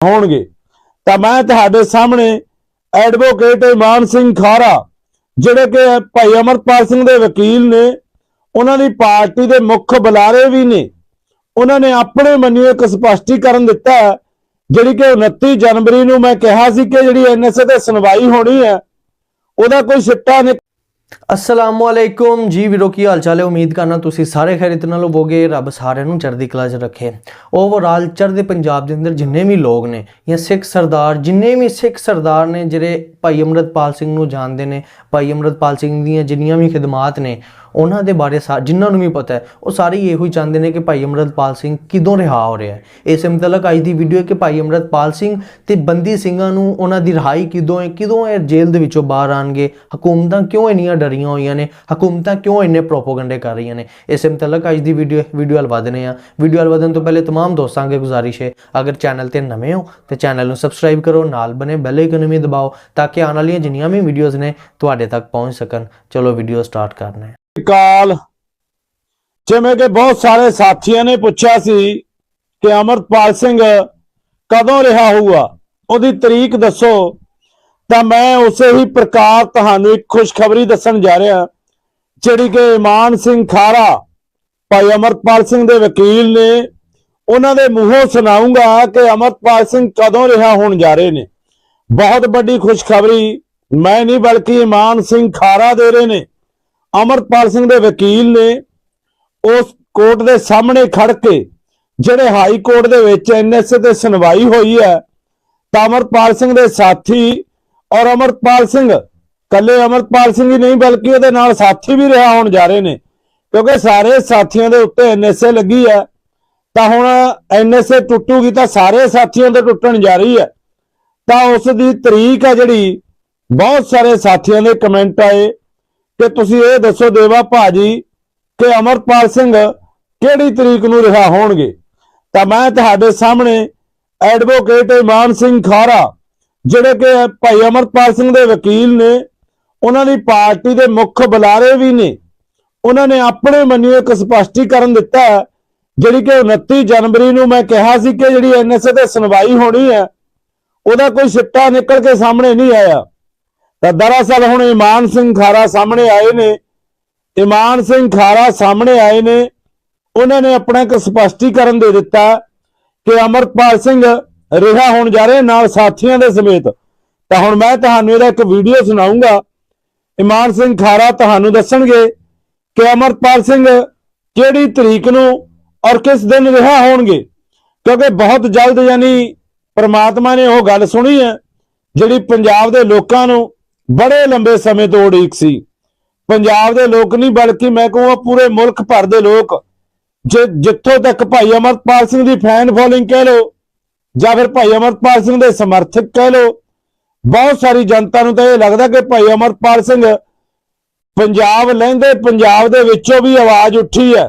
ਹੋਣਗੇ। ਤਾਂ ਮੈਂ ਤੁਹਾਡੇ ਸਾਹਮਣੇ ਐਡਵੋਕੇਟ ਇਮਾਨ ਸਿੰਘ ਖਾਰਾ, ਜਿਹੜੇ ਕਿ ਭਾਈ ਅਮਰਪਾਲ ਸਿੰਘ ਦੇ ਵਕੀਲ ਨੇ, ਉਹਨਾਂ ਦੀ ਪਾਰਟੀ ਦੇ ਮੁੱਖ ਬੁਲਾਰੇ ਵੀ ਨੇ। ਉਹਨਾਂ ਨੇ ਆਪਣੇ ਮੰਨਿਓ ਇੱਕ ਸਪਸ਼ਟੀਕਰਨ ਦਿੱਤਾ ਜਿਹੜੀ ਕਿ 29 ਜਨਵਰੀ ਨੂੰ ਮੈਂ ਕਿਹਾ ਸੀ ਕਿ ਜਿਹੜੀ ਐਨਐਸਏ ਤੇ ਸੁਣਵਾਈ ਹੋਣੀ ਹੈ, ਉਹਦਾ ਕੋਈ ਸਿੱਟਾ ਨਿਕ ਅਸਲਾਮੁਅਲੈਕੁਮ। ਜੀ ਵੀਰੋ, ਕੀ ਹਾਲ ਚਾਲ ਹੈ? ਉਮੀਦ ਕਰਨਾ ਤੁਸੀਂ ਸਾਰੇ ਖੈਰਿਤ ਨਾਲ ਹੋਵੋਗੇ। ਰੱਬ ਸਾਰਿਆਂ ਨੂੰ ਚੜ੍ਹਦੀ ਕਲਾ 'ਚ ਰੱਖੇ। ਓਵਰਆਲ ਚੜ੍ਹਦੇ ਪੰਜਾਬ ਦੇ ਅੰਦਰ ਜਿੰਨੇ ਵੀ ਲੋਕ ਨੇ ਜਾਂ ਸਿੱਖ ਸਰਦਾਰ, ਜਿੰਨੇ ਵੀ ਸਿੱਖ ਸਰਦਾਰ ਨੇ, ਜਿਹੜੇ ਭਾਈ ਅਮਰਤਪਾਲ ਸਿੰਘ ਨੂੰ ਜਾਣਦੇ ਨੇ, ਭਾਈ ਅਮਰਤਪਾਲ ਸਿੰਘ ਦੀਆਂ ਜਿੰਨੀਆਂ ਵੀ ਖਿਦਮਾਤ ਨੇ ਉਹਨਾਂ ਦੇ ਬਾਰੇ ਸਾ- ਜਿਨ੍ਹਾਂ ਨੂੰ ਵੀ ਪਤਾ ਹੈ ਉਹ ਸਾਰੇ ਹੀ ਇਹੋ ਹੀ ਚਾਹੁੰਦੇ ਨੇ ਕਿ ਭਾਈ ਅਮਰਤਪਾਲ ਸਿੰਘ ਕਿਦੋਂ ਰਿਹਾ ਹੋ ਰਿਹਾ ਹੈ ਇਸ ਮੁਤਲਕ ਅੱਜ ਦੀ ਵੀਡੀਓ ਹੈ ਕਿ ਭਾਈ ਅਮਰਤਪਾਲ ਸਿੰਘ ਤੇ ਬੰਦੀ ਸਿੰਘਾਂ ਨੂੰ ਉਹਨਾਂ ਦੀ ਰਿਹਾਈ ਕਿਦੋਂ ਹੈ ਕਿਦੋਂ ਇਹ ਜੇਲ੍ਹ ਦੇ ਵਿੱਚੋਂ ਬਾਹਰ ਆਣਗੇ ਹਕੂਮਤਾਂ ਕਿਉਂ ਇੰਨੀਆਂ ਡਰੀਆਂ ਹੋਈਆਂ ਨੇ ਹਕੂਮਤਾਂ ਕਿਉਂ ਇੰਨੇ ਪ੍ਰੋਪਗੈਂਡੇ ਕਰ ਰਹੀਆਂ ਨੇ ਇਸ ਮੁਤਲਕ ਅੱਜ ਦੀ ਵੀਡੀਓ ਵੀਡੀਓ ਵੱਲ ਵਧਨੇ ਆ ਵੀਡੀਓ ਵੱਲ ਵਧਣ ਤੋਂ ਪਹਿਲੇ तमाम ਦੋਸਤਾਂ ਅੱਗੇ ਗੁਜ਼ਾਰਿਸ਼ ਹੈ ਅਗਰ ਚੈਨਲ ਤੇ ਨਵੇਂ ਹੋ ਤੇ ਚੈਨਲ ਨੂੰ ਸਬਸਕ੍ਰਾਈਬ ਕਰੋ ਨਾਲ ਬਨੇ ਬੈਲ ਆਈਕਨ ਵੀ ਦਬਾਓ ਤਾਂ ਕਿ ਆਉਣ ਵਾਲੀਆਂ ਜਿੰਨੀਆਂ ਵੀ ਵੀਡੀਓਜ਼ ਨੇ ਤੁਹਾਡੇ ਤੱਕ ਪਹੁੰਚ ਸਕਣ ਚਲੋ ਵੀਡੀਓ ਸਟਾਰਟ ਕਰਨਾ ਹੈ ਕਾਲ ਜਿਵੇਂ ਕਿ ਬਹੁਤ ਸਾਰੇ ਸਾਥੀਆਂ ਨੇ ਪੁੱਛਿਆ ਸੀ ਕਿ ਅਮਰਪਾਲ ਸਿੰਘ ਕਦੋਂ ਰਿਹਾ ਹੋਊਗਾ। ਉਹਦੀ ਤਰੀਕ ਦੱਸੋ। ਤਾਂ ਮੈਂ ਉਸੇ ਹੀ ਪ੍ਰਕਾਰ ਤੁਹਾਨੂੰ ਇੱਕ ਖੁਸ਼ਖਬਰੀ ਦੱਸਣ ਜਾ ਰਿਹਾ, ਜਿਹੜੀ ਕਿ ਇਮਾਨ ਸਿੰਘ ਖਾਰਾ, ਭਾਈ ਅਮਰਪਾਲ ਸਿੰਘ ਦੇ ਵਕੀਲ ਨੇ, ਉਹਨਾਂ ਦੇ ਮੂੰਹੋਂ ਸੁਣਾਉਂਗਾ ਕਿ ਅਮਰਪਾਲ ਸਿੰਘ ਕਦੋਂ ਰਿਹਾ ਹੋਣ ਜਾ ਰਹੇ ਨੇ। ਬਹੁਤ ਵੱਡੀ ਖੁਸ਼ਖਬਰੀ। ਮੈਂ ਨਹੀਂ ਬਲਕਿ ਇਮਾਨ ਸਿੰਘ ਖਾਰਾ ਦੇ ਰਹੇ ਨੇ। ਅਮਰਪਾਲ ਸਿੰਘ ਦੇ ਵਕੀਲ ਨੇ ਉਸ ਕੋਰਟ ਦੇ ਸਾਹਮਣੇ ਖੜ ਕੇ ਜਿਹੜੇ ਹਾਈ ਕੋਰਟ ਦੇ ਵਿੱਚ ਐਨਐਸਏ ਤੇ ਸੁਣਵਾਈ ਹੋਈ ਹੈ, ਤਾਂ ਅਮਰਪਾਲ ਸਿੰਘ ਦੇ ਸਾਥੀ ਔਰ ਅਮਰਪਾਲ ਸਿੰਘ ਕੱਲੇ ਅਮਰਪਾਲ ਸਿੰਘ ਹੀ ਨਹੀਂ ਬਲਕਿ ਉਹਦੇ ਨਾਲ ਸਾਥੀ ਵੀ ਰਿਹਾ ਹੋਣ ਜਾ ਰਹੇ ਨੇ, ਕਿਉਂਕਿ ਸਾਰੇ ਸਾਥੀਆਂ ਦੇ ਉੱਤੇ ਐਨਐਸਏ ਲੱਗੀ ਹੈ, ਤਾਂ ਹੁਣ ਐਨਐਸਏ ਟੁੱਟੂਗੀ ਤਾਂ ਸਾਰੇ ਸਾਥੀਆਂ ਦੇ ਟੁੱਟਣ ਜਾ ਰਹੀ ਹੈ, ਤਾਂ ਉਸ ਦੀ ਤਰੀਕ ਆ ਜਿਹੜੀ, ਬਹੁਤ ਸਾਰੇ ਸਾਥੀਆਂ ਦੇ ਕਮੈਂਟ ਆਏ ਕਿ ਤੁਸੀਂ ਇਹ ਦੱਸੋ ਦੇਵਾ ਭਾਜੀ ਕਿ ਅਮਰਪਾਲ ਸਿੰਘ ਕਿਹੜੀ ਤਰੀਕ ਨੂੰ ਰਿਹਾ ਹੋਣਗੇ? ਤਾਂ ਮੈਂ ਤੁਹਾਡੇ ਸਾਹਮਣੇ ਐਡਵੋਕੇਟ ਇਮਾਨ ਸਿੰਘ ਖਾਰਾ ਜਿਹੜੇ ਕਿ ਭਾਈ ਅਮਰਪਾਲ ਸਿੰਘ ਦੇ ਵਕੀਲ ਨੇ ਉਹਨਾਂ ਦੀ ਪਾਰਟੀ ਦੇ ਮੁੱਖ ਬੁਲਾਰੇ ਵੀ ਨੇ। ਉਹਨਾਂ ਨੇ ਆਪਣੇ ਮੰਨਿਓ ਇੱਕ ਸਪਸ਼ਟੀਕਰਨ ਦਿੱਤਾ ਹੈ, ਜਿਹੜੀ ਕਿ 29 ਜਨਵਰੀ ਨੂੰ ਮੈਂ ਕਿਹਾ ਸੀ ਕਿ ਜਿਹੜੀ ਐਨਐਸਏ ਤੇ ਸੁਣਵਾਈ ਹੋਣੀ ਹੈ ਉਹਦਾ ਕੋਈ ਸਿੱਟਾ ਨਿਕਲ ਕੇ ਸਾਹਮਣੇ ਨਹੀਂ ਆਇਆ। ਤਾਂ ਦਰਅਸਲ ਹੁਣ ਇਮਾਨ ਸਿੰਘ ਖਾਰਾ ਸਾਹਮਣੇ ਆਏ ਨੇ। ਇਮਾਨ ਸਿੰਘ ਖਾਰਾ ਸਾਹਮਣੇ ਆਏ ਨੇ। ਉਹਨਾਂ ਨੇ ਆਪਣਾ ਇੱਕ ਸਪਸ਼ਟੀਕਰਨ ਦੇ ਦਿੱਤਾ ਕਿ ਅਮਰਪਾਲ ਸਿੰਘ ਰਿਹਾ ਹੋਣ ਜਾ ਰਹੇ ਨਾਲ ਸਾਥੀਆਂ ਦੇ ਸਮੇਤ। ਤਾਂ ਹੁਣ ਮੈਂ ਤੁਹਾਨੂੰ ਇਹਦਾ ਇੱਕ ਵੀਡੀਓ ਸੁਣਾਉਂਗਾ ਇਮਾਨ ਸਿੰਘ ਖਾਰਾ ਤੁਹਾਨੂੰ ਦੱਸਣਗੇ ਕਿ ਅਮਰਪਾਲ ਸਿੰਘ ਕਿਹੜੀ ਤਰੀਕ ਨੂੰ ਔਰ ਕਿਸ ਦਿਨ ਰਿਹਾ ਹੋਣਗੇ। ਕਿਉਂਕਿ ਬਹੁਤ ਜਲਦ ਯਾਨੀ ਪ੍ਰਮਾਤਮਾ ਨੇ ਉਹ ਗੱਲ ਸੁਣੀ ਹੈ, ਜਿਹੜੀ ਪੰਜਾਬ ਦੇ ਲੋਕਾਂ ਨੂੰ ਬੜੇ ਲੰਬੇ ਸਮੇਂ ਤੋਂ ਉਡੀਕ ਸੀ। ਪੰਜਾਬ ਦੇ ਲੋਕ ਨਹੀਂ, ਬਲਕਿ ਮੈਂ ਕਹੂੰਗਾ ਪੂਰੇ ਮੁਲਕ ਭਰ ਦੇ ਲੋਕ। ਜਿੱਥੋਂ ਤੱਕ ਭਾਈ ਅਮਰਪਾਲ ਸਿੰਘ ਦੀ ਫੈਨ ਫੋਲੋਇੰਗ ਕਹਿ ਲੋ ਜਾਂ ਫਿਰ ਭਾਈ ਅਮਰਪਾਲ ਸਿੰਘ ਦੇ ਸਮਰਥਕ ਕਹਿ ਲੋ ਬਹੁਤ ਸਾਰੀ ਜਨਤਾ ਨੂੰ ਤਾਂ ਇਹ ਲੱਗਦਾ ਕਿ ਭਾਈ ਅਮਰਪਾਲ ਸਿੰਘ ਪੰਜਾਬ ਲਹਿੰਦੇ ਪੰਜਾਬ ਦੇ ਵਿੱਚੋਂ ਵੀ ਆਵਾਜ਼ ਉੱਠੀ ਹੈ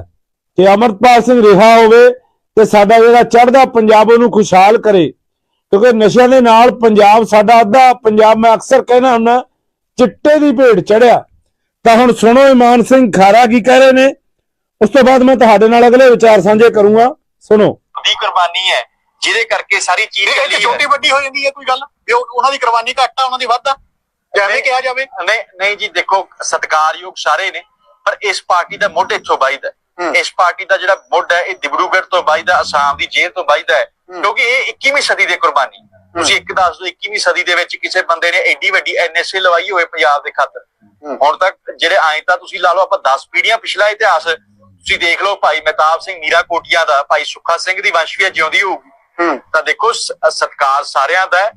ਕਿ ਅਮਰਪਾਲ ਸਿੰਘ ਰਿਹਾ ਹੋਵੇ ਤੇ ਸਾਡਾ ਜਿਹੜਾ ਚੜ੍ਹਦਾ ਪੰਜਾਬ ਉਹਨੂੰ ਖੁਸ਼ਹਾਲ ਕਰੇ। ਕਿਉਂਕਿ ਨਸ਼ਿਆਂ ਦੇ ਨਾਲ ਪੰਜਾਬ ਸਾਡਾ ਅੱਧਾ ਪੰਜਾਬ ਮੈਂ ਅਕਸਰ ਕਹਿਣਾ ਹੁੰਦਾ ਚਿੱਟੇ ਦੀ ਭੇਡ ਚੜਿਆ। ਤਾਂ ਹੁਣ ਸੁਣੋ ਇਮਾਨ ਸਿੰਘ ਖਾਰਾ ਕੀ ਕਹਿ ਰਹੇ ਨੇ। ਉਸ ਤੋਂ ਬਾਅਦ ਮੈਂ ਤੁਹਾਡੇ ਨਾਲ ਅਗਲੇ ਵਿਚਾਰ ਸਾਂਝੇ ਕਰੂੰਗਾ। ਸੁਣੋ। ਦੀ ਕੁਰਬਾਨੀ ਹੈ ਜਿਹਦੇ ਕਰਕੇ ਸਾਰੀ ਚੀਜ਼ ਚੱਲੀ ਛੋਟੀ ਵੱਡੀ ਹੋ ਜਾਂਦੀ ਹੈ ਕੋਈ ਗੱਲ। ਵੀ ਉਹ- ਉਹਨਾਂ ਦੀ ਕੁਰਬਾਨੀ ਘੱਟ ਆ ਉਹਨਾਂ ਦੀ ਵੱਧ ਆ। ਜਿਵੇਂ ਕਿਹਾ ਜਾਵੇ। ਨਹੀਂ ਨਹੀਂ ਜੀ ਦੇਖੋ ਸਤਿਕਾਰਯੋਗ ਸਾਰੇ ਨੇ ਪਰ ਇਸ ਪਾਰਟੀ ਦਾ ਮੁੱਢ ਹੂੰ। ਹੈ। ਇਸ ਪਾਰਟੀ ਦਾ ਜਿਹੜਾ ਮੁੱਢ ਹੈ ਇਹ ਦਿਬਰੂਗੜ੍ਹ ਤੋਂ ਵੱਜਦਾ ਅਸਾਮ ਦੀ ਜੇਲ੍ਹ ਤੋਂ ਵੱਜਦਾ ਹੈ। ਕਿਉਂਕਿ ਇਹ 21ਵੀਂ ਸਦੀ ਦੀ ਕੁਰਬਾਨੀ। ਤੁਸੀਂ ਇੱਕ ਦੱਸ ਦਿਓ 21ਵੀਂ ਸਦੀ ਦੇ ਵਿੱਚ ਕਿਸੇ ਬੰਦੇ ਨੇ ਐਡੀ ਵੱਡੀ ਐਨਐਸਏ ਲਵਾਈ ਹੋਵੇ ਪੰਜਾਬ ਦੇ ਖਾਤਰ। ਹੁਣ ਤੱਕ ਜਿਹੜੇ ਆਏ ਤਾਂ ਤੁਸੀਂ ਲਾ ਲਓ ਆਪਾਂ 10 ਪੀੜ੍ਹੀਆਂ ਪਿਛਲਾ ਇਤਿਹਾਸ ਤੁਸੀਂ ਦੇਖ ਲਓ ਭਾਈ ਮਹਿਤਾਬ ਸਿੰਘ ਮੀਰਾ ਕੋਟੀਆਂ ਦਾ ਭਾਈ ਸੁੱਖਾ ਸਿੰਘ ਦੀ ਵੰਸ਼ ਵੀ ਜਿਉਂਦੀ ਹੋਊਗੀ। ਤਾਂ ਦੇਖੋ ਸਤਿਕਾਰ ਸਾਰਿਆਂ ਦਾ।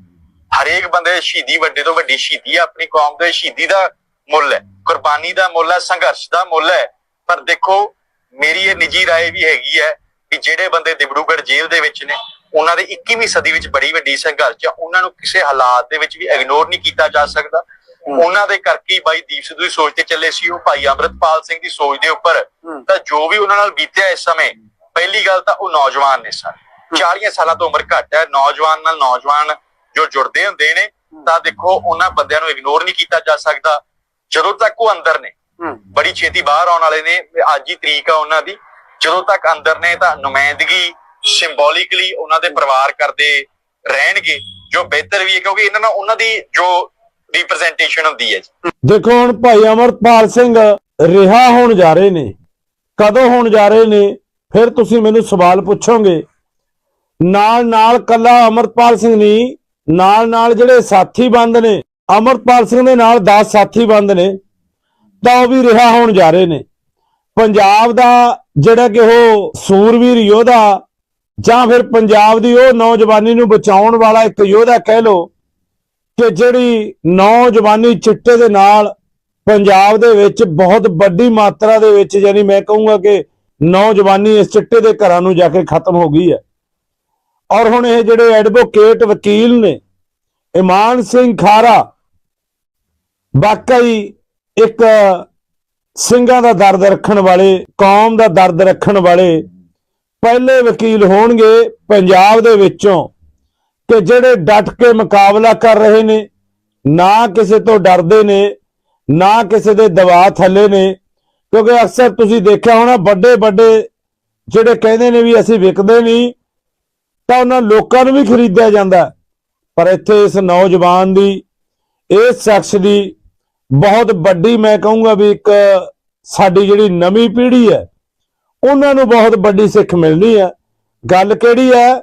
ਹਰੇਕ ਬੰਦੇ ਸ਼ਹੀਦੀ ਵੱਡੇ ਤੋਂ ਵੱਡੀ ਸ਼ਹੀਦੀ ਹੈ ਆਪਣੀ ਕੌਮ ਦੇ ਸ਼ਹੀਦੀ ਦਾ ਮੁੱਲ ਹੈ। ਕੁਰਬਾਨੀ ਦਾ ਮੁੱਲ ਹੈ ਸੰਘਰਸ਼ ਦਾ ਮੁੱਲ ਹੈ। ਪਰ ਦੇਖੋ ਮੇਰੀ ਇਹ ਨਿੱਜੀ رائے ਵੀ ਹੈਗੀ ਹੈ ਕਿ ਜਿਹੜੇ ਬੰਦੇ ਦਿਬੜੂਗੜ੍ਹ ਜੇਲ੍ਹ ਦੇ ਵਿੱਚ ਨੇ ਉਹਨਾਂ ਦੇ 21ਵੀਂ ਸਦੀ ਵਿੱਚ ਬੜੀ ਵੱਡੀ ਸੰਘਰਸ਼ ਹੈ ਉਹਨਾਂ ਨੂੰ ਕਿਸੇ ਹਾਲਾਤ ਦੇ ਵਿੱਚ ਵੀ ਇਗਨੋਰ ਨਹੀਂ ਕੀਤਾ ਜਾ ਸਕਦਾ ਉਹਨਾਂ ਦੇ ਕਰਕੇ ਹੀ ਬਾਈ ਦੀਪ ਸਿੱਧੂ ਦੀ ਸੋਚ ਤੇ ਚੱਲੇ ਸੀ ਉਹ ਭਾਈ ਅੰਮ੍ਰਿਤਪਾਲ ਸਿੰਘ ਦੀ ਸੋਚ ਦੇ ਉੱਪਰ ਹੂੰ। ਤਾਂ ਜੋ ਵੀ ਉਹਨਾਂ ਨਾਲ ਬੀਤਿਆ ਇਸ ਸਮੇਂ ਪਹਿਲੀ ਗੱਲ ਤਾਂ ਉਹ ਨੌਜਵਾਨ ਨੇ ਸਨ 40 ਸਾਲਾਂ ਤੋਂ ਉਮਰ ਘੱਟ ਹੈ ਨੌਜਵਾਨ ਨਾਲ ਨੌਜਵਾਨ ਜੋ ਜੁੜਦੇ ਹੁੰਦੇ ਨੇ ਤਾਂ ਦੇਖੋ ਉਹਨਾਂ ਬੰਦਿਆਂ ਨੂੰ ਇਗਨੋਰ ਨਹੀਂ ਕੀਤਾ ਜਾ ਸਕਦਾ ਜਦੋਂ ਤੱਕ ਉਹ ਅੰਦਰ ਨੇ ਹੂੰ ਬੜੀ ਛੇਤੀ ਬਾਹਰ ਆਉਣ ਵਾਲੇ ਨੇ ਅੱਜ ਹੀ ਤਰੀਕ ਆ ਉਹਨਾਂ ਦੀ। ਜਦੋਂ ਤੱਕ ਅੰਦਰ ਨੇ ਤਾਂ ਨੁਮਾਇੰਦਗੀ ਸਿੰਬੋਲਿਕਲੀ ਉਹਨਾਂ ਦੇ ਪਰਿਵਾਰ ਕਰਦੇ ਰਹਿਣਗੇ ਜੋ ਬਿਹਤਰ ਵੀ ਹੈ ਕਿਉਂਕਿ ਇਹਨਾਂ ਨਾਲ ਉਹਨਾਂ ਦੀ ਜੋ ਰਿਪਰੈਜ਼ੈਂਟੇਸ਼ਨ ਹੁੰਦੀ ਹੈ ਜੀ। ਦੇਖੋ ਹੁਣ ਭਾਈ ਅਮਰਪਾਲ ਸਿੰਘ ਰਿਹਾ ਹੋਣ ਜਾ ਰਹੇ ਨੇ ਕਦੋਂ ਹੋਣ ਜਾ ਰਹੇ ਨੇ ਫਿਰ ਤੁਸੀਂ ਮੈਨੂੰ ਸਵਾਲ ਪੁੱਛੋਗੇ। ਨਾਲ ਨਾਲ ਕੱਲਾ ਅਮਰਪਾਲ ਸਿੰਘ ਨਹੀਂ ਨਾਲ ਨਾਲ ਜਿਹੜੇ ਸਾਥੀ ਬੰਦ ਨੇ ਅਮਰਪਾਲ ਸਿੰਘ ਦੇ ਨਾਲ 10 ਸਾਥੀ ਬੰਦ ਨੇ ਤਾਂ ਉਹ ਵੀ ਰਿਹਾ ਹੋਣ ਜਾ ਰਹੇ ਨੇ। ਪੰਜਾਬ ਦਾ ਜਿਹੜਾ ਕਿ ਉਹ ਸੂਰਵੀਰ ਯੋਧਾ ਜਾਂ ਫਿਰ ਪੰਜਾਬ ਦੀ ਉਹ ਨੌਜਵਾਨੀ ਨੂੰ ਬਚਾਉਣ ਵਾਲਾ ਇੱਕ ਯੋਧਾ ਕਹਿ ਲੋ ਕਿ ਜਿਹੜੀ ਨੌਜਵਾਨੀ ਚਿੱਟੇ ਦੇ ਨਾਲ ਪੰਜਾਬ ਦੇ ਵਿੱਚ ਬਹੁਤ ਵੱਡੀ ਮਾਤਰਾ ਦੇ ਵਿੱਚ ਯਾਨੀ ਮੈਂ ਕਹੂੰਗਾ ਕਿ ਨੌਜਵਾਨੀ ਇਸ ਚਿੱਟੇ ਦੇ ਘਰਾਂ ਨੂੰ ਜਾ ਕੇ ਖਤਮ ਹੋ ਗਈ ਹੈ। ਔਰ ਹੁਣ ਇਹ ਜਿਹੜੇ ਐਡਵੋਕੇਟ ਵਕੀਲ ਨੇ, ਇਮਾਨ ਸਿੰਘ ਖਾਰਾ, ਵਾਕਈ ਇੱਕ ਸਿੰਘਾਂ ਦਾ ਦਰਦ ਰੱਖਣ ਵਾਲੇ, ਕੌਮ ਦਾ ਦਰਦ ਰੱਖਣ ਵਾਲੇ ਪਹਿਲੇ ਵਕੀਲ ਹੋਣਗੇ ਪੰਜਾਬ ਦੇ ਵਿੱਚੋਂ ਕਿ ਜਿਹੜੇ ਡਟ ਕੇ ਮੁਕਾਬਲਾ ਕਰ ਰਹੇ ਨੇ, ਨਾ ਕਿਸੇ ਤੋਂ ਡਰਦੇ ਨੇ, ਨਾ ਕਿਸੇ ਦੇ ਦਬਾਅ ਥੱਲੇ ਨੇ, ਕਿਉਂਕਿ ਅਕਸਰ ਤੁਸੀਂ ਦੇਖਿਆ ਹੋਣਾ ਵੱਡੇ ਵੱਡੇ ਜਿਹੜੇ ਕਹਿੰਦੇ ਨੇ ਵੀ ਅਸੀਂ ਵਿਕਦੇ ਨਹੀਂ, ਤਾਂ ਉਹਨਾਂ ਲੋਕਾਂ ਨੂੰ ਵੀ ਖਰੀਦਿਆ ਜਾਂਦਾ। ਪਰ ਇੱਥੇ ਇਸ ਨੌਜਵਾਨ ਦੀ, ਇਸ ਸ਼ਖਸ ਦੀ ਬਹੁਤ ਵੱਡੀ ਮੈਂ ਕਹੂੰਗਾ ਵੀ ਇੱਕ ਸਾਡੀ ਜਿਹੜੀ ਨਵੀਂ ਪੀੜ੍ਹੀ ਹੈ, ਉਹਨਾਂ ਨੂੰ ਬਹੁਤ ਵੱਡੀ ਸਿੱਖ ਮਿਲਣੀ ਹੈ ਗੱਲ ਕਿਹੜੀ ਹੈ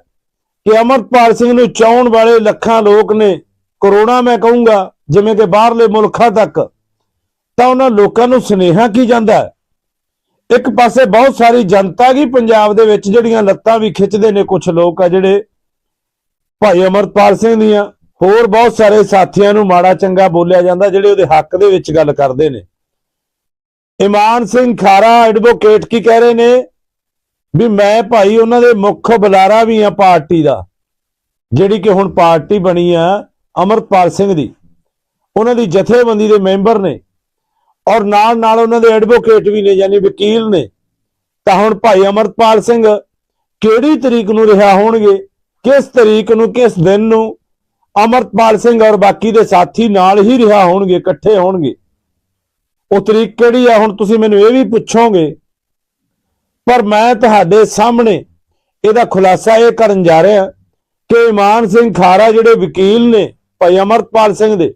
ਕਿ ਅਮਰਪਾਲ ਸਿੰਘ ਨੂੰ ਚਾਹਣ ਵਾਲੇ ਲੱਖਾਂ ਲੋਕ ਨੇ ਕਰੋਨਾ ਮੈਂ ਕਹੂੰਗਾ, ਜਿਵੇਂ ਕਿ ਬਾਹਰਲੇ ਮੁਲਕਾਂ ਤੱਕ, ਤਾਂ ਉਹਨਾਂ ਲੋਕਾਂ ਨੂੰ ਸੁਨੇਹਾ ਕੀ ਜਾਂਦਾ ਹੈ? ਇੱਕ ਪਾਸੇ ਬਹੁਤ ਸਾਰੀ ਜਨਤਾ ਕੀ ਪੰਜਾਬ ਦੇ ਵਿੱਚ ਜਿਹੜੀਆਂ ਲੱਤਾਂ ਵੀ ਖਿੱਚਦੇ ਨੇ ਕੁਝ ਲੋਕ ਆ ਜਿਹੜੇ ਭਾਈ ਅਮਰਪਾਲ ਸਿੰਘ ਦੀਆਂ ਹੋਰ ਬਹੁਤ ਸਾਰੇ ਸਾਥੀਆਂ ਨੂੰ ਮਾੜਾ ਚੰਗਾ ਬੋਲਿਆ ਜਾਂਦਾ, ਜਿਹੜੇ ਉਹਦੇ ਹੱਕ ਦੇ ਵਿੱਚ ਗੱਲ ਕਰਦੇ ਨੇ। ਇਮਾਨ ਸਿੰਘ ਖਾਰਾ ਐਡਵੋਕੇਟ ਕੀ ਕਹਿ ਰਹੇ ਨੇ? ਵੀ ਮੈਂ ਭਾਈ, ਉਹਨਾਂ ਦੇ ਮੁੱਖ ਬੁਲਾਰਾ ਵੀ ਆ ਪਾਰਟੀ ਦਾ, ਜਿਹੜੀ ਕਿ ਹੁਣ ਪਾਰਟੀ ਬਣੀ ਆ ਅਮਰਪਾਲ ਸਿੰਘ ਦੀ। ਉਹਨਾਂ ਦੀ ਜਥੇਬੰਦੀ ਦੇ ਮੈਂਬਰ ਨੇ। ਔਰ ਨਾਲ ਨਾਲ ਉਹਨਾਂ ਦੇ ਐਡਵੋਕੇਟ ਵੀ ਨੇ, ਯਾਨੀ ਵਕੀਲ ਨੇ। ਤਾਂ ਹੁਣ ਭਾਈ ਅਮਰਪਾਲ ਸਿੰਘ ਕਿਹੜੀ ਤਰੀਕ ਨੂੰ ਰਿਹਾ ਹੋਣਗੇ? ਕਿਸ ਤਰੀਕ ਨੂੰ, ਕਿਸ ਦਿਨ ਨੂੰ? ਅਮਰਪਾਲ ਸਿੰਘ ਔਰ ਬਾਕੀ ਦੇ ਸਾਥੀ ਨਾਲ ਹੀ ਰਿਹਾ ਹੋਣਗੇ, ਇਕੱਠੇ ਹੋਣਗੇ। ਉਹ ਤਰੀਕ ਕਿਹੜੀ ਆ, ਹੁਣ ਤੁਸੀਂ ਮੈਨੂੰ ਇਹ ਵੀ ਪੁੱਛੋਗੇ। ਪਰ ਮੈਂ ਤੁਹਾਡੇ ਸਾਹਮਣੇ ਇਹਦਾ ਖੁਲਾਸਾ ਇਹ ਕਰਨ ਜਾ ਰਿਹਾ ਕਿ ਇਮਾਨ ਸਿੰਘ ਖਾਰਾ ਜਿਹੜੇ ਵਕੀਲ ਨੇ, ਭਾਈ ਅਮਰਪਾਲ ਸਿੰਘ ਦੇ,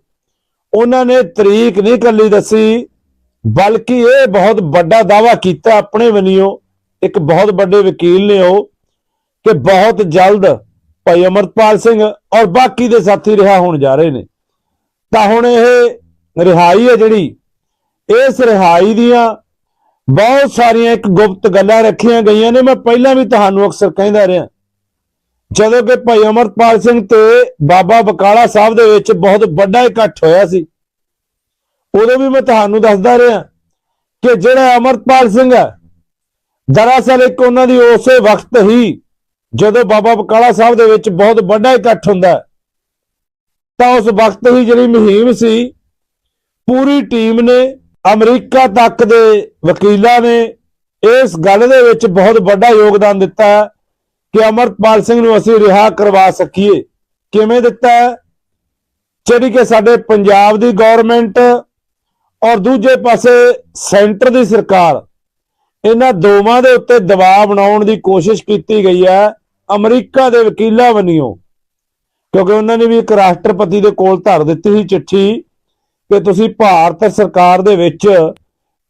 ਉਹਨਾਂ ਨੇ ਤਰੀਕ ਨਹੀਂ ਕੱਲੀ ਦੱਸੀ, ਬਲਕਿ ਇਹ ਬਹੁਤ ਵੱਡਾ ਦਾਵਾ ਕੀਤਾ ਆਪਣੇ ਵਨਿਓ ਇੱਕ ਬਹੁਤ ਵੱਡੇ ਵਕੀਲ ਨੇ ਉਹ, ਕਿ ਬਹੁਤ ਜਲਦ ਭਾਈ ਅਮਰਪਾਲ ਸਿੰਘ ਔਰ ਬਾਕੀ ਦੇ ਸਾਥੀ ਰਿਹਾ ਹੋਣ ਜਾ ਰਹੇ ਨੇ। ਤਾਂ ਹੁਣ ਇਹ ਰਿਹਾਈ ਹੈ ਜਿਹੜੀ, ਇਸ ਰਿਹਾਈ ਦੀਆਂ ਬਹੁਤ ਸਾਰੀਆਂ ਇੱਕ ਗੁਪਤ ਗੱਲਾਂ ਰੱਖੀਆਂ ਗਈਆਂ ਨੇ। ਮੈਂ ਪਹਿਲਾਂ ਵੀ ਤੁਹਾਨੂੰ ਅਕਸਰ ਕਹਿੰਦਾ ਰਿਹਾ, ਜਦੋਂ ਕਿ ਭਾਈ ਅਮਰਪਾਲ ਸਿੰਘ ਤੇ ਬਾਬਾ ਬਕਾਲਾ ਸਾਹਿਬ ਦੇ ਵਿੱਚ ਬਹੁਤ ਵੱਡਾ ਇਕੱਠ ਹੋਇਆ ਸੀ, ਉਦੋਂ ਵੀ ਮੈਂ ਤੁਹਾਨੂੰ ਦੱਸਦਾ ਰਿਹਾ ਕਿ ਜਿਹੜਾ ਅਮਰਪਾਲ ਸਿੰਘ ਹੈ, ਦਰਅਸਲ ਇੱਕ ਉਹਨਾਂ ਦੀ ਉਸੇ ਵਕਤ ਹੀ ਜਦੋਂ ਬਾਬਾ ਬਕਾਲਾ ਸਾਹਿਬ ਦੇ ਵਿੱਚ ਬਹੁਤ ਵੱਡਾ ਇਕੱਠ ਹੁੰਦਾ ਤਾਂ ਉਸ ਵਕਤ ਹੀ ਜਿਹੜੀ ਮੁਹਿੰਮ ਸੀ, ਪੂਰੀ ਟੀਮ ਨੇ ਅਮਰੀਕਾ ਤੱਕ ਦੇ ਵਕੀਲਾਂ ਨੇ ਇਸ ਗੱਲ ਦੇ ਵਿੱਚ ਬਹੁਤ ਵੱਡਾ ਯੋਗਦਾਨ ਦਿੱਤਾ ਕਿ ਅਮਰਪਾਲ ਸਿੰਘ ਨੂੰ ਅਸੀਂ ਰਿਹਾ ਕਰਵਾ ਸਕੀਏ। ਕਿਵੇਂ ਦਿੱਤਾ ਹੈ? ਜਿਹੜੀ ਕਿ ਸਾਡੇ ਪੰਜਾਬ ਦੀ ਗਵਰਨਮੈਂਟ ਔਰ ਦੂਜੇ ਪਾਸੇ ਸੈਂਟਰ ਦੀ ਸਰਕਾਰ, ਇਹਨਾਂ ਦੋਵਾਂ ਦੇ ਉੱਤੇ ਦਬਾਅ ਬਣਾਉਣ ਦੀ ਕੋਸ਼ਿਸ਼ ਕੀਤੀ ਗਈ ਹੈ। ਅਮਰੀਕਾ ਦੇ ਵਕੀਲਾਂ ਬਣਿਓ ਕਿਉਂਕਿ ਉਹਨਾਂ ਨੇ ਵੀ ਇੱਕ ਰਾਸ਼ਟਰਪਤੀ ਦੇ ਕੋਲ ਧਰ ਦਿੱਤੀ ਸੀ ਚਿੱਠੀ ਕਿ ਤੁਸੀਂ ਭਾਰਤ ਸਰਕਾਰ ਦੇ ਵਿੱਚ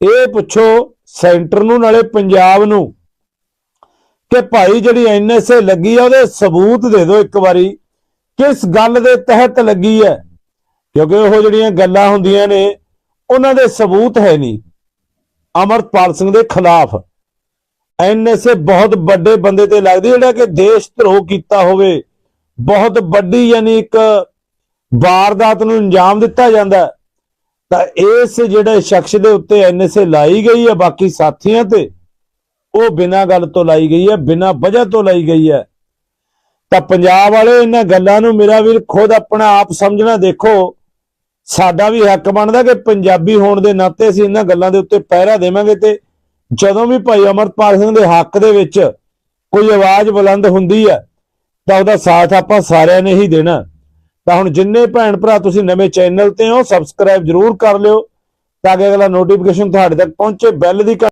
ਇਹ ਪੁੱਛੋ ਸੈਂਟਰ ਨੂੰ ਨਾਲੇ ਪੰਜਾਬ ਨੂੰ ਕਿ ਭਾਈ ਜਿਹੜੀ ਐਨਐਸਏ ਲੱਗੀ ਆ, ਉਹਦੇ ਸਬੂਤ ਦੇ ਦਿਓ ਇੱਕ ਵਾਰੀ ਕਿਸ ਗੱਲ ਦੇ ਤਹਿਤ ਲੱਗੀ ਹੈ। ਕਿਉਂਕਿ ਉਹ ਜਿਹੜੀਆਂ ਗੱਲਾਂ ਹੁੰਦੀਆਂ ਨੇ, ਉਹਨਾਂ ਦੇ ਸਬੂਤ ਹੈ ਨਹੀਂ। ਅਮਰਪਾਲ ਸਿੰਘ ਦੇ ਖਿਲਾਫ। ਐਨਐਸਏ ਬਹੁਤ ਵੱਡੇ ਬੰਦੇ ਤੇ ਲੱਗਦੀ ਜਿਹੜਾ ਕਿ ਦੇਸ਼ ਧਰੋਹ ਕੀਤਾ ਹੋਵੇ। ਬਹੁਤ ਵੱਡੀ ਯਾਨੀ ਇੱਕ ਵਾਰਦਾਤ ਨੂੰ ਅੰਜਾਮ ਦਿੱਤਾ ਜਾਂਦਾ ਹੈ। ਤਾਂ ਇਸ ਜਿਹੜੇ ਸ਼ਖਸ ਦੇ ਉੱਤੇ ਐਨਐਸਏ ਲਾਈ ਗਈ ਹੈ, ਬਾਕੀ ਸਾਥੀਆਂ ਤੇ, ਉਹ ਬਿਨਾਂ ਗੱਲ ਤੋਂ ਲਾਈ ਗਈ ਹੈ, ਬਿਨਾਂ ਵਜ੍ਹਾ ਤੋਂ ਲਾਈ ਗਈ ਹੈ। ਤਾਂ ਪੰਜਾਬ ਵਾਲੇ ਇਹਨਾਂ ਗੱਲਾਂ ਨੂੰ ਮੇਰਾ ਵੀਰ ਖੁਦ ਆਪਣਾ ਆਪ ਸਮਝਣਾ ਦੇਖੋ। ਸਾਡਾ ਵੀ ਹੱਕ ਬਣਦਾ ਕਿ ਪੰਜਾਬੀ ਹੋਣ ਦੇ ਨਾਤੇ ਅਸੀਂ ਇਹਨਾਂ ਗੱਲਾਂ ਦੇ ਉੱਤੇ ਪਹਿਰਾ ਦੇਵਾਂਗੇ ਤੇ ਜਦੋਂ ਵੀ ਭਾਈ ਅਮਰਪਾਲ ਸਿੰਘ ਦੇ ਹੱਕ ਦੇ ਵਿੱਚ ਕੋਈ ਆਵਾਜ਼ ਬੁਲੰਦ ਹੁੰਦੀ ਹੈ, ਤਾਂ ਉਹਦਾ ਸਾਥ ਆਪਾਂ ਸਾਰਿਆਂ ਨੇ ਹੀ ਦੇਣਾ। ਤਾਂ ਹੁਣ ਜਿੰਨੇ ਭੈਣ ਭਰਾ ਤੁਸੀਂ ਨਵੇਂ ਚੈਨਲ ਤੇ ਹੋ, ਸਬਸਕ੍ਰਾਈਬ ਜਰੂਰ ਕਰ ਲਿਓ, ਤਾਂ ਕਿ ਅਗਲਾ ਨੋਟੀਫਿਕੇਸ਼ਨ ਤੁਹਾਡੇ ਤੱਕ ਪਹੁੰਚੇ ਬੈਲ ਦੀ ਘੰ-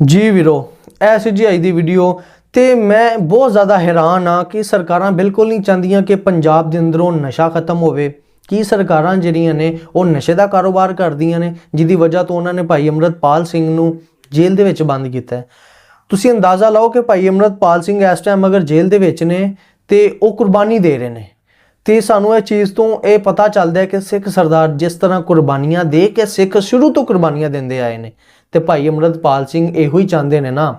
ਜੀ ਵੀਰੋ ਐ ਜੀ ਅੱਜ ਦੀ ਵੀਡੀਓ ਤੇ ਮੈਂ ਬਹੁਤ ਜ਼ਿਆਦਾ ਹੈਰਾਨ ਆ ਕਿ ਸਰਕਾਰਾਂ ਬਿਲਕੁਲ ਨਹੀਂ ਚਾਹੁੰਦੀਆਂ ਕਿ ਪੰਜਾਬ ਦੇ ਅੰਦਰੋਂ ਨਸ਼ਾ ਖਤਮ ਹੋਵੇ। ਕੀ ਸਰਕਾਰਾਂ ਜਿਹੜੀਆਂ ਨੇ, ਉਹ ਨਸ਼ੇ ਦਾ ਕਾਰੋਬਾਰ ਕਰਦੀਆਂ ਨੇ, ਜਿਹਦੀ ਵਜ੍ਹਾ ਤੋਂ ਉਹਨਾਂ ਨੇ ਭਾਈ ਅਮਰਤਪਾਲ ਸਿੰਘ ਨੂੰ ਜੇਲ੍ਹ ਦੇ ਵਿੱਚ ਬੰਦ ਕੀਤਾ ਤੁਸੀਂ ਅੰਦਾਜ਼ਾ ਲਾਓ ਕਿ ਭਾਈ ਅਮਰਤਪਾਲ ਸਿੰਘ ਇਸ ਟਾਈਮ ਅਗਰ ਜੇਲ੍ਹ ਦੇ ਵਿੱਚ ਨੇ, ਤੇ ਉਹ ਕੁਰਬਾਨੀ ਦੇ ਰਹੇ ਨੇ। ਤੇ ਸਾਨੂੰ ਇਹ ਚੀਜ਼ ਤੋਂ ਇਹ ਪਤਾ ਚੱਲਦਾ ਹੈ ਕਿ ਸਿੱਖ ਸਰਦਾਰ ਜਿਸ ਤਰ੍ਹਾਂ ਕੁਰਬਾਨੀਆਂ ਦੇ ਕੇ ਸਿੱਖ ਸ਼ੁਰੂ ਤੋਂ ਕੁਰਬਾਨੀਆਂ ਦਿੰਦੇ ਆਏ ਨੇ, ਤੇ ਭਾਈ ਅਮਰਤਪਾਲ ਸਿੰਘ ਇਹੋ ਹੀ ਚਾਹੁੰਦੇ ਨੇ ਨਾ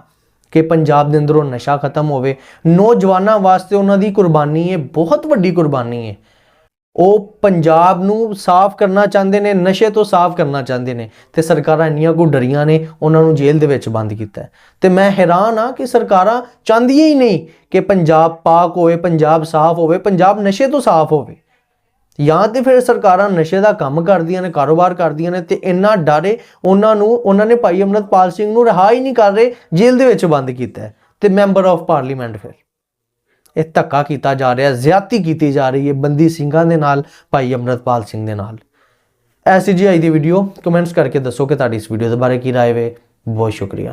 ਕਿ ਪੰਜਾਬ ਦੇ ਅੰਦਰੋਂ ਨਸ਼ਾ ਖਤਮ ਹੋਵੇ। ਨੌਜਵਾਨਾਂ ਵਾਸਤੇ ਉਹਨਾਂ ਦੀ ਕੁਰਬਾਨੀ ਹੈ ਬਹੁਤ ਵੱਡੀ ਕੁਰਬਾਨੀ ਹੈ। ਉਹ ਪੰਜਾਬ ਨੂੰ ਸਾਫ਼ ਕਰਨਾ ਚਾਹੁੰਦੇ ਨੇ, ਨਸ਼ੇ ਤੋਂ ਸਾਫ਼ ਕਰਨਾ ਚਾਹੁੰਦੇ ਨੇ ਤੇ ਸਰਕਾਰਾਂ ਇੰਨੀਆਂ ਕੋ ਡਰੀਆਂ ਨੇ, ਉਹਨਾਂ ਨੂੰ ਜੇਲ੍ਹ ਦੇ ਵਿੱਚ ਬੰਦ ਕੀਤਾ ਹੈ। ਤੇ ਮੈਂ ਹੈਰਾਨ ਆ ਕਿ ਸਰਕਾਰਾਂ ਚਾਹੁੰਦੀਆਂ ਹੀ ਨਹੀਂ ਕਿ ਪੰਜਾਬ ਪਾਕ ਹੋਵੇ, ਪੰਜਾਬ ਸਾਫ਼ ਹੋਵੇ, ਪੰਜਾਬ ਨਸ਼ੇ ਤੋਂ ਸਾਫ਼ ਹੋਵੇ। ਜਾਂ ਤੇ ਫਿਰ ਸਰਕਾਰਾਂ ਨਸ਼ੇ ਦਾ ਕੰਮ ਕਰਦੀਆਂ ਨੇ, ਕਾਰੋਬਾਰ ਕਰਦੀਆਂ ਨੇ ਤੇ ਇੰਨਾ ਡਰੇ ਉਹਨਾਂ ਨੂੰ, ਉਹਨਾਂ ਨੇ ਭਾਈ ਅਮਰਤਪਾਲ ਸਿੰਘ ਨੂੰ ਰਿਹਾ ਹੀ ਨਹੀਂ ਕਰ ਰਹੇ, ਜੇਲ੍ਹ ਦੇ ਵਿੱਚ ਬੰਦ ਕੀਤਾ ਹੈ। ਤੇ ਮੈਂਬਰ ਆਫ ਪਾਰਲੀਮੈਂਟ ਫਿਰ। ਇਹ ਧੱਕਾ ਕੀਤਾ ਜਾ ਰਿਹਾ ਜ਼ਿਆਦਤੀ ਕੀਤੀ ਜਾ ਰਹੀ ਹੈ ਬੰਦੀ ਸਿੰਘਾਂ ਦੇ ਨਾਲ, ਭਾਈ ਅਮਰਤਪਾਲ ਸਿੰਘ ਦੇ ਨਾਲ। ਐਸੀ ਜੀ ਆਈ ਦੀ ਵੀਡੀਓ ਕਮੈਂਟਸ ਕਰਕੇ ਦੱਸੋ ਕਿ ਤੁਹਾਡੀ ਇਸ ਵੀਡੀਓ ਦੇ ਬਾਰੇ ਕੀ ਰਾਏ ਵੇ। ਬਹੁਤ ਸ਼ੁਕਰੀਆ।